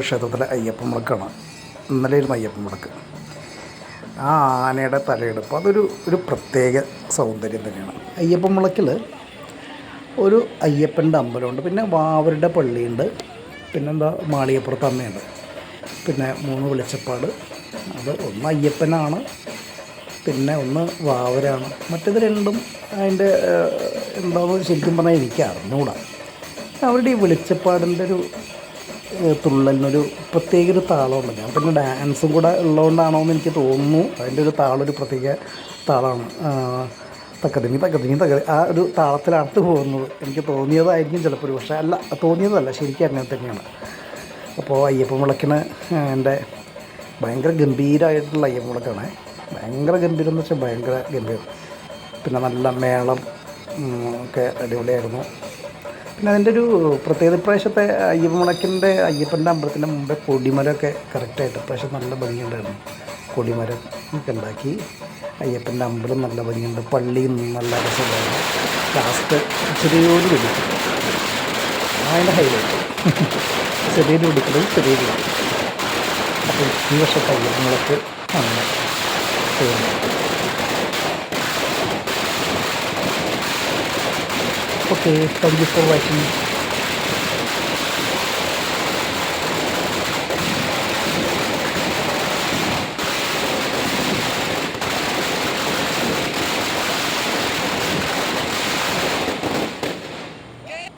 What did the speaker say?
ക്ഷേത്രത്തിലെ അയ്യപ്പൻ മുളക്കാണ് ഇന്നലെയായിരുന്നു അയ്യപ്പൻ മുളക്ക് ആ ആനയുടെ തലയെടുപ്പ് അതൊരു ഒരു പ്രത്യേക സൗന്ദര്യം തന്നെയാണ്. അയ്യപ്പൻ മുളക്കിൽ ഒരു അയ്യപ്പന്റെ അമ്പലമുണ്ട്. പിന്നെ വാവരുടെ പള്ളിയുണ്ട്. പിന്നെന്താ മാളികപ്പുറത്ത് അമ്മയുണ്ട്. പിന്നെ മൂന്ന് വെളിച്ചപ്പാട്. അത് ഒന്ന് അയ്യപ്പനാണ്. പിന്നെ ഒന്ന് വാവരാണ്. മറ്റേത് രണ്ടും അതിന്റെ എന്താണെന്ന് ശരിക്കും പറഞ്ഞാൽ എനിക്ക് അറിഞ്ഞുകൂടാ അവരുടെ ഈ വെളിച്ചപ്പാടിന്റെ ഒരു തുള്ളലിനൊരു പ്രത്യേക ഒരു ഞാൻ പിന്നെ ഡാൻസും കൂടെ ഉള്ളതുകൊണ്ടാണോ എന്ന് എനിക്ക് തോന്നുന്നു. അതിന്റെ ഒരു താളം ഒരു പ്രത്യേക താളമാണ് തക്കതിങ്ങി തക്കതിങ്ങി തക്ക ആ ഒരു താളത്തിലാണ് പോകുന്നത് എനിക്ക് തോന്നിയതായിരിക്കും ചിലപ്പോൾ പക്ഷേ അല്ല തോന്നിയതല്ല. ശരിക്കും അങ്ങനെ തന്നെയാണ്. അപ്പോൾ അയ്യപ്പ വിളക്കിന് എന്റെ ഭയങ്കര ഗംഭീരമായിട്ടുള്ള അയ്യപ്പ വിളക്കാണ്. ഭയങ്കര ഗംഭീരം എന്ന് വെച്ചാൽ ഭയങ്കര ഗംഭീരം. പിന്നെ നല്ല മേളം ഒക്കെ അടിപൊളിയായിരുന്നു. പിന്നെ അതിന്റെ ഒരു പ്രത്യേകത ഇപ്രാവശ്യത്തെ അയ്യപ്പൻ വിളക്കിന്റെ അയ്യപ്പന്റെ അമ്പലത്തിന്റെ മുമ്പേ കൊടിമരമൊക്കെ കറക്റ്റായിട്ട് ഇപ്രാവശ്യം നല്ല ഭംഗിയുണ്ടായിരുന്നു. കൊടിമരം ഒക്കെ ഉണ്ടാക്കി. അയ്യപ്പന്റെ അമ്പലം നല്ല ഭംഗിയുണ്ട്. പള്ളിയും നല്ല രസമുണ്ടായിരുന്നു ലാസ്റ്റ് ചെറിയൊരു വെടിക്കും അതിന്റെ ഹൈലൈറ്റ് ചെറിയൊരു വെടിക്കലും ചെറിയൊരു അപ്പോൾ ഈ വർഷത്തെ അയ്യപ്പങ്ങളൊക്കെ അങ്ങനെ ചെയ്യുന്നു їх там діповечені.